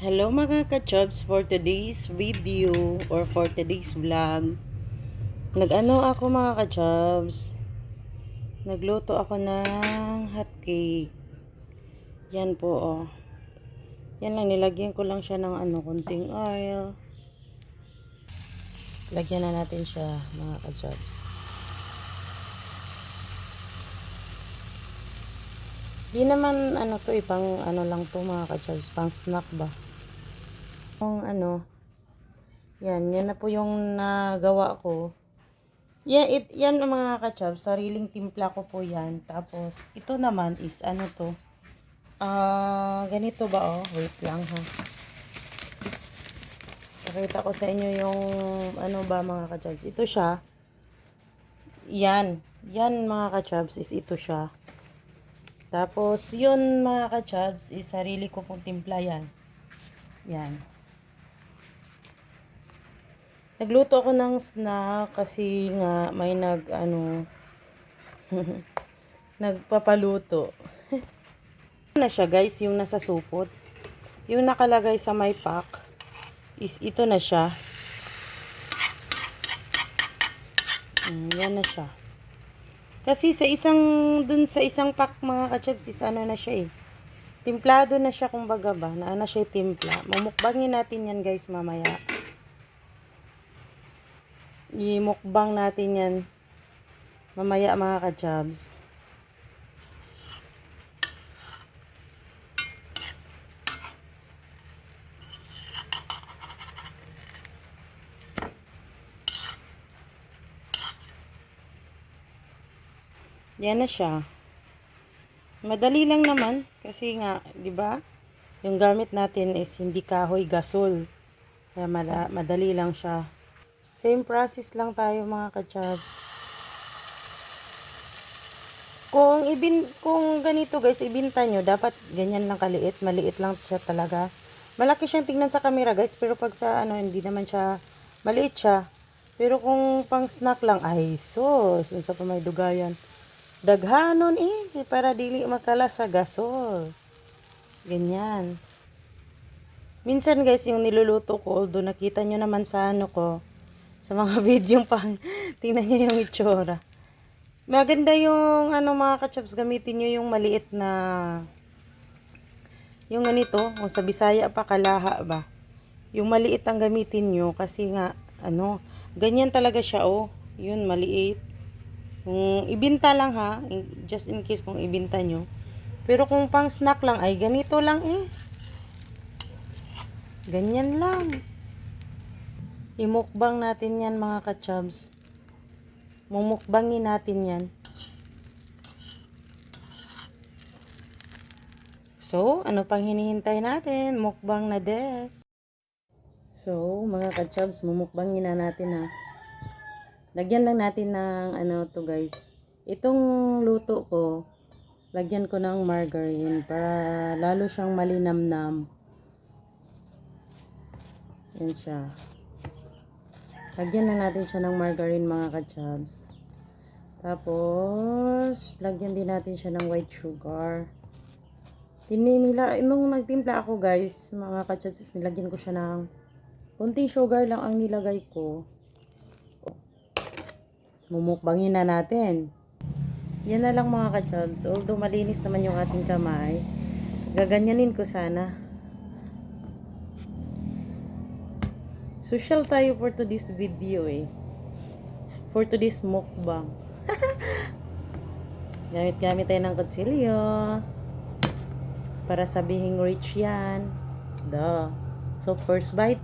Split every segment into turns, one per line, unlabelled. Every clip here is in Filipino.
Hello mga ka-chubs for today's video or for today's vlog. Nag-ano ako mga ka-chubs. Nagluto ako ng hot cake. Yan po oh. Yan lang nilagyan ko lang siya ng ano kunting oil. Lagyan na natin siya mga ka-chubs. Di naman ano to eh, ano lang to mga ka-chubs, pang snack ba. Yung ano, yan, yan na po yung nagawa ko. Yan, it, yan ang mga ka-chubs, sariling timpla ko po yan. Tapos, ito naman is ano to, ah, ganito ba oh, wait lang ha. Pakita ko sa inyo yung ano ba mga ka-chubs. Ito siya, yan, yan mga ka-chubs is ito siya. Tapos, yun mga ka-chubs, is sarili ko pong timpla yan. Yan. Nagluto ako ng snack kasi nga may nag, ano, nagpapaluto. na siya guys, yung nasa supot. Yung nakalagay sa may pack, is ito na siya. Mm, yan na siya. Kasi sa isang, dun sa isang pack mga kachebs, is ano na siya eh. Timplado na siya kumbaga ba, na ano siya timpla. Mamukbangin natin yan guys mamaya. I-mukbang natin yan mamaya mga kachebs. Yan na siya. Madali lang naman kasi nga, 'di ba? Yung gamit natin is hindi kahoy gasol. Kaya mada- madali lang siya. Same process lang tayo mga kachabs. Kung ibin kung ganito guys, ibinta nyo, dapat ganyan lang kaliit, maliit lang siya talaga. Malaki siyang tingnan sa camera guys, pero pag sa ano, hindi naman siya maliit siya. Pero kung pang snack lang, ay sus, yun sa pamaydugayan. Daghanon eh, para dili makala sa gasol. Ganyan. Minsan guys, yung niluluto ko, although nakita nyo naman sa ano ko, sa mga video pang, tingnan nyo yung itsura. Maganda yung ano mga kachaps, gamitin nyo yung maliit na, yung ganito, kung sa Bisaya pa kalaha ba. Yung maliit ang gamitin nyo kasi nga, ano, ganyan talaga siya oh. Yun, maliit. Kung ibinta lang ha, just in case kung ibinta nyo. Pero kung pang snack lang ay ganito lang eh. Ganyan lang. Imukbang natin yan mga kachubs. Mumukbangin natin yan. So, ano pang hinihintay natin? Mukbang na des. So, mga kachubs, mumukbangin na natin ha. Lagyan lang natin ng ano to guys. Itong luto ko, lagyan ko ng margarine para lalo siyang malinamnam. Yan siya. Lagyan lang natin siya ng margarine mga kachabs. Tapos, lagyan din natin siya ng white sugar. Tininila, nung nagtimpla ako guys, mga kachabs, nilagyan ko siya ng kunting sugar lang ang nilagay ko. Mumukbangin na natin. Yan na lang mga kachubs. Although malinis naman yung ating kamay, gaganyanin ko sana. Social tayo for today's video eh. For today's mukbang. Gamit-gamit tayo ng kutsilyo. Para sabihing rich yan. Duh. So, first bite.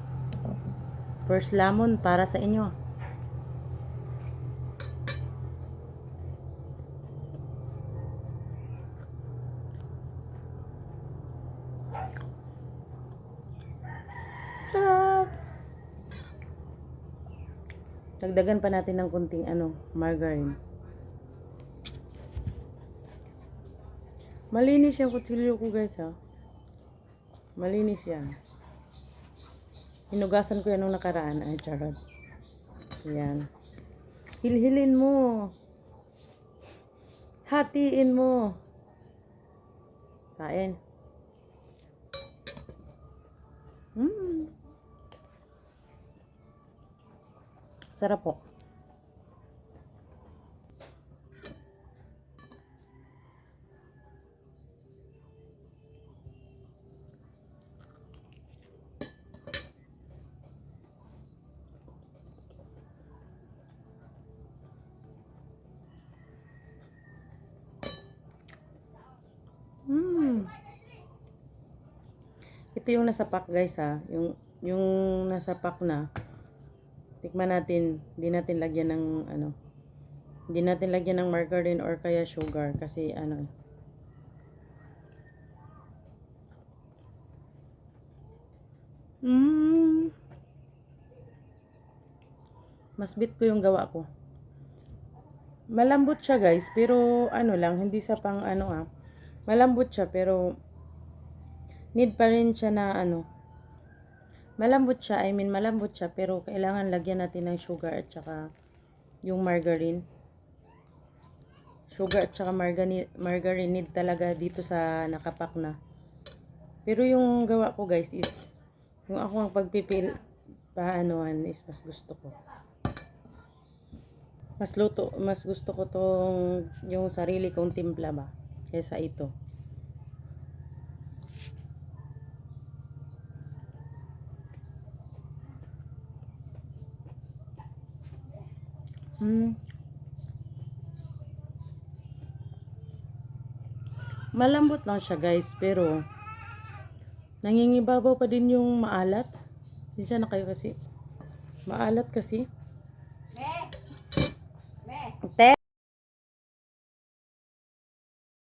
First lemon para sa inyo. Sarap! Dagdagan pa natin ng kunting ano, margarine. Malinis yung kutsilyo ko guys ha. Malinis yan. Hinugasan ko yan nung nakaraan. Ay, charot. Yan. Hilhilin mo. Hatiin mo. Kain. Mm. Sarap po. Mm. Ito yung nasa pack guys ha. Yung, yung nasa pack na. Tikman natin. Hindi natin lagyan ng ano. Hindi natin lagyan ng margarine or kaya sugar. Kasi ano. Mm. Mas bit ko yung gawa ko. Malambot siya guys. Pero ano lang. Hindi sa pang ano ah. Malambot siya pero need pa rin siya na ano. Malambot siya, I mean malambot siya pero kailangan lagyan natin ng sugar at saka yung margarine. Sugar at saka margarine, margarine need talaga dito sa nakapak na. Pero yung gawa ko guys is yung ako ang pagpipil paanoan is mas gusto ko. Mas luto, mas gusto ko tong yung sarili kong timpla ba kaysa ito. Hmm. Malambot lang siya guys, pero nangingibabaw pa din yung maalat. Dinsya na kayo kasi. Maalat kasi. Me. Me. Te.